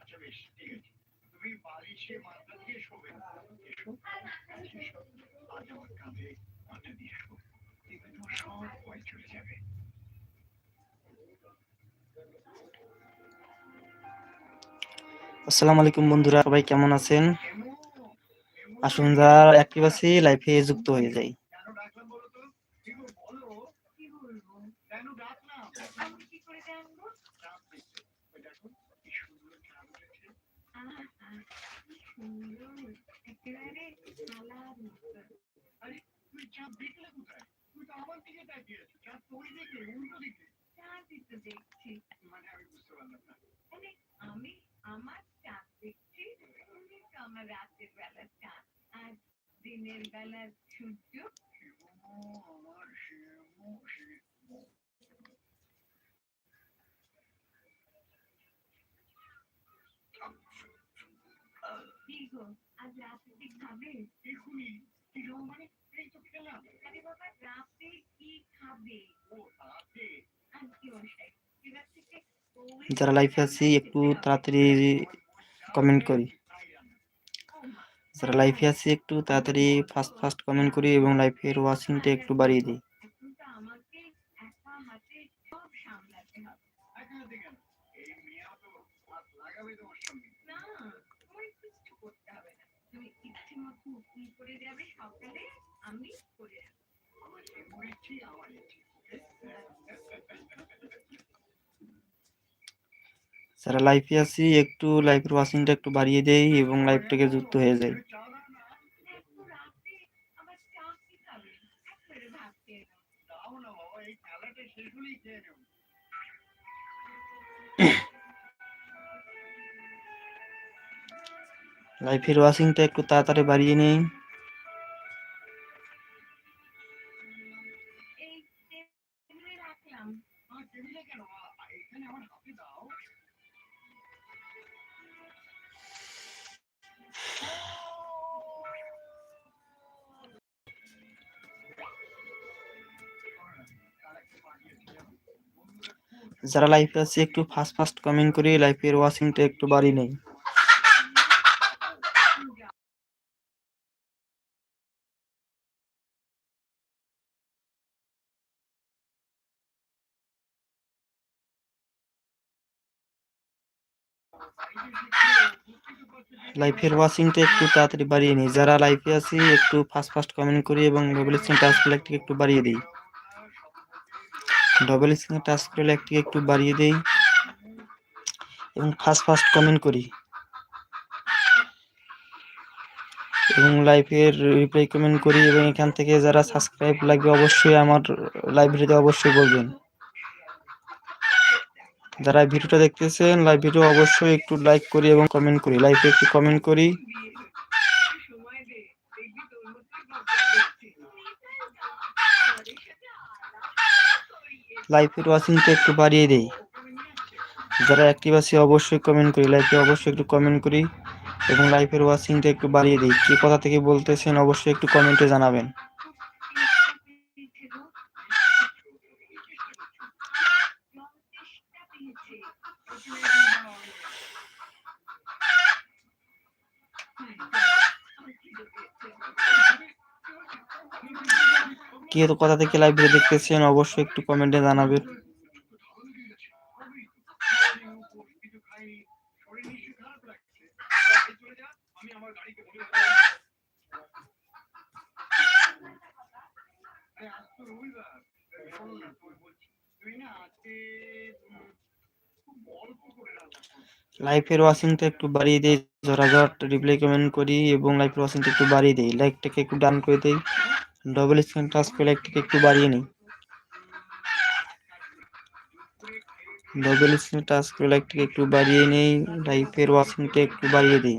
আচ্ছা বেশ, ঠিক আছে। তুমি বালিশে মাথা দিয়ে শোবে এসো আজ আমার কাঁধে মাথা দিয়ে শো দেখবে তোমার সব ভয় চলে যাবে। আসসালামু আলাইকুম বন্ধুরা, সবাই কেমন আছেন? আসুন যারা অ্যাক্টিভ আছি লাইফে যুক্ত হয়ে যাই। আমার দিকে তাকিয়ে আছিস চাপ তো দিকে, উল্টো দিকে চাঁদই তো দেখছি মানে আমি বুঝতে পারলাম না মানে আমি আমার চাঁদ দেখছি তুমি তো আমার রাতের বেলার চাঁদ আর দিনের বেলার সূর্য যারা লাইফে আছি একটু তাড়াতাড়ি কমেন্ট করি। যারা লাইফে আছে একটু তাড়াতাড়ি ফাস্ট ফাস্ট কমেন্ট করি এবং লাইফের ওয়াচিংটা একটু বাড়িয়ে দিই। আমি করে রাখব আমার শিবমো ইচ্ছি আমার ইচ্ছি যারা লাইফে আছি, একটু লাইফের ওয়াচিংটা একটু বাড়িয়ে দেই এবং লাইফটাকে যুক্ত হয়ে নেব লাইফের ওয়াচিংটা একটু তাড়াতাড়ি বাড়িয়ে নেই। যারা লাইফে আছে, একটু ফাস্ট ফাস্ট কমেন্ট করি লাইফের ওয়াচিংটা একটু বাড়িয়ে নেই। লাইফের ওয়াচিংটা একটু তাড়াতাড়ি বাড়িয়ে নিই। যারা লাইফে আছি, একটু ফাস্ট ফাস্ট কমেন্ট করি এবং ডবল স্ক্রিন টাচ একটু বাড়িয়ে দিই। ডবল স্ক্রিন টাচ করলে একটু একটু বাড়িয়ে দেই এবং ফাস্ট ফাস্ট কমেন্ট করি। এবং লাইভের রিপ্লাই কমেন্ট করি এবং এখান থেকে যারা সাবস্ক্রাইব লাগবে অবশ্যই আমার লাইব্রেরিতে অবশ্যই বলবেন। যারা ভিডিওটা দেখতেছেন লাইভ ভিডিও অবশ্যই একটু লাইক করি এবং কমেন্ট করি। লাইভে একটু কমেন্ট করি। লাইভের ওয়াচিংটা একটু বাড়িয়ে দেই। যারা অ্যাক্টিভ আছে অবশ্যই কমেন্ট করি লাইভে অবশ্যই একটু কমেন্ট করি এবং লাইভের ওয়াচিংটা একটু বাড়িয়ে দিই। কি কথা থেকে বলতেছেন অবশ্যই একটু কমেন্টে জানাবেন। কি কথা থেকে লাইভে দেখতেছেন, অবশ্যই একটু কমেন্টে জানাবেন। লাইভের ওয়াচিংটা একটু বাড়িয়ে দেই ঝরাঝট রিপ্লাই কমেন্ট করি এবং লাইভের ওয়াচিংটা একটু বাড়িয়ে দেই। লাইকটাকে একটু ডান করে দেই। ডবল স্ক্রিন টাচ করে একটিকে একটু বাড়িয়ে নিই। ডবল স্ক্রিন টাচ করে একটিকে একটু বাড়িয়ে নিই। লাইফের ওয়াশিংটা একটু বাড়িয়ে দিই।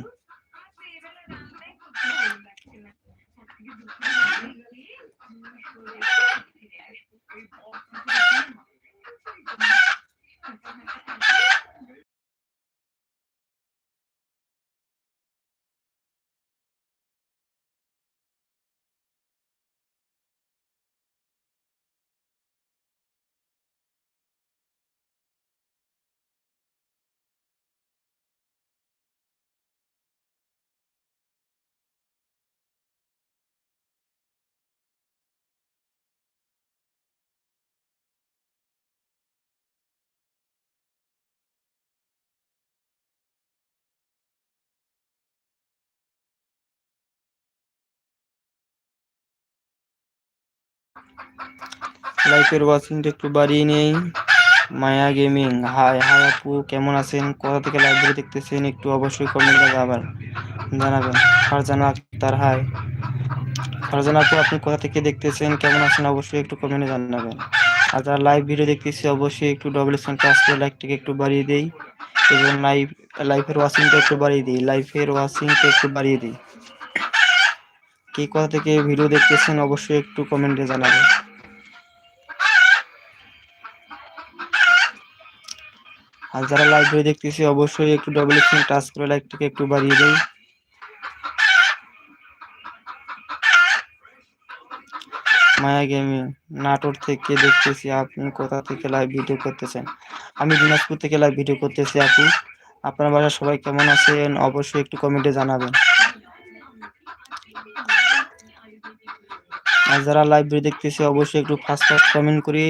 লাইফের ওয়াচিংটা একটু বাড়িয়ে নেই। মায়া গেমিং হাই হাই আপু, কেমন আছেন? কোথা থেকে ভিডিও দেখতেছেন? একটু অবশ্যই কমেন্ট কমেন্টে জানাবেন জানাবেন। ফারজানা আক্তার হাই ফারজানা আপু, আপনি কোথা থেকে দেখতেছেন? কেমন আছেন? অবশ্যই একটু কমেন্টে জানাবেন। আর যারা লাইভ ভিডিও দেখতেছি, অবশ্যই একটু ডবল স্ক্রিন টাচ করে লাইকটাকে একটু বাড়িয়ে দেই। এবং লাইভ লাইফের ওয়াচিংটা একটু বাড়িয়ে দিই। লাইফের ওয়াচিংটা একটু বাড়িয়ে দিই। কে কোথা থেকে ভিডিও দেখতেছেন? অবশ্যই একটু কমেন্টে জানাবেন। আর যারা লাইভ ভিডিও দেখতেছি, অবশ্যই একটু ডবল স্ক্রিন টাচ করে লাইকটাকে একটু বাড়িয়ে দেই। মায়া গেমিং নাটোর থেকে দেখতেছি আপনি কোথা থেকে লাইভ ভিডিও করতেছেন? আমি দিনাজপুর থেকে লাইভ ভিডিও করতেছি আপু। আপনার বাসায় সবাই কেমন আছেন? অবশ্যই একটু কমেন্টে জানাবেন। আর যারা লাইভ ভিডিও দেখতেছি, অবশ্যই একটু ফার্স্ট ফার্স্ট কমেন্ট করি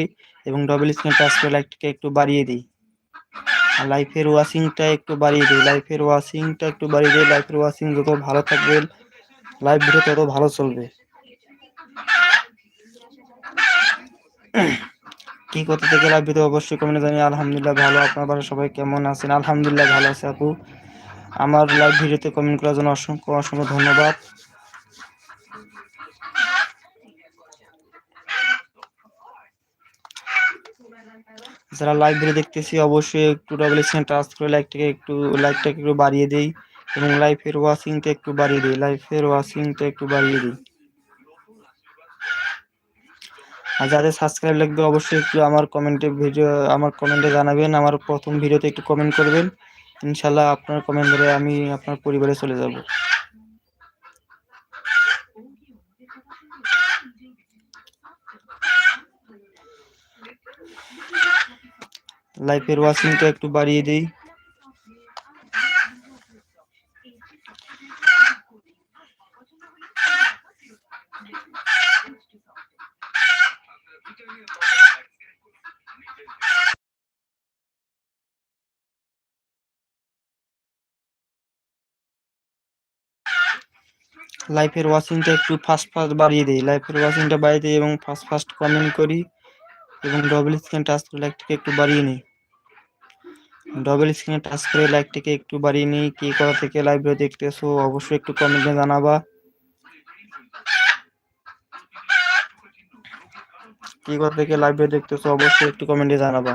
এবং ডবল স্ক্রিন টাচ করে লাইকটাকে একটু বাড়িয়ে দিই। লাইফের ওয়াশিংটা একটু বাড়িয়ে দিই। লাইফের ওয়াশিংটা একটু বাড়িয়ে দিই। লাইফের ওয়াশিং যত ভালো থাকবে লাইফ ভিডিও তত ভালো চলবে। কি করতে থেকে লাইভ ভিডিও অবশ্যই কমেন্টে জানি আলহামদুলিল্লাহ ভালো। আপনার বাড়ির সবাই কেমন আছেন? আলহামদুলিল্লাহ ভালো আছে আপু। আমার লাইভ ভিডিওতে কমেন্ট করার জন্য অসংখ্য অসংখ্য ধন্যবাদ। যারা লাইভ ভিডিও দেখতেছি, অবশ্যই একটু ডাবল স্ক্রিন টাচ করে লাইকটাকে একটু লাইকটাকে একটু বাড়িয়ে দেই। এবং লাইফের ওয়াচিংটা একটু বাড়িয়ে দিই। লাইফের ওয়াচিংটা একটু বাড়িয়ে দিই। আর যাদের সাবস্ক্রাইব লাগবে, অবশ্যই একটু আমার কমেন্টে ভিডিও আমার কমেন্টে জানাবেন। আমার প্রথম ভিডিওতে একটু কমেন্ট করবেন। ইনশাল্লাহ আপনার কমেন্ট ধরে আমি আপনার পরিবারে চলে যাব। লাইফের ওয়াচিংটা একটু বাড়িয়ে দিই। লাইফের ওয়াচিংটা একটু ফাস্ট ফাস্ট বাড়িয়ে দিই। লাইফের ওয়াচিংটা বাড়িয়ে দিই এবং ফাস্ট ফাস্ট কমেন্ট করি এবং ডবল স্ক্রিন টাচ করে একটু বাড়িয়ে নিই। ডবল স্ক্রিনে টাচ করে লাইকটিকে একটু বাড়িয়ে নিই। কি করা থেকে লাইভ দেখতেছো, অবশ্যই একটু কমেন্টে জানাবা। কি কোথা থেকে লাইভ দেখতেছো, অবশ্যই একটু কমেন্টে জানাবা।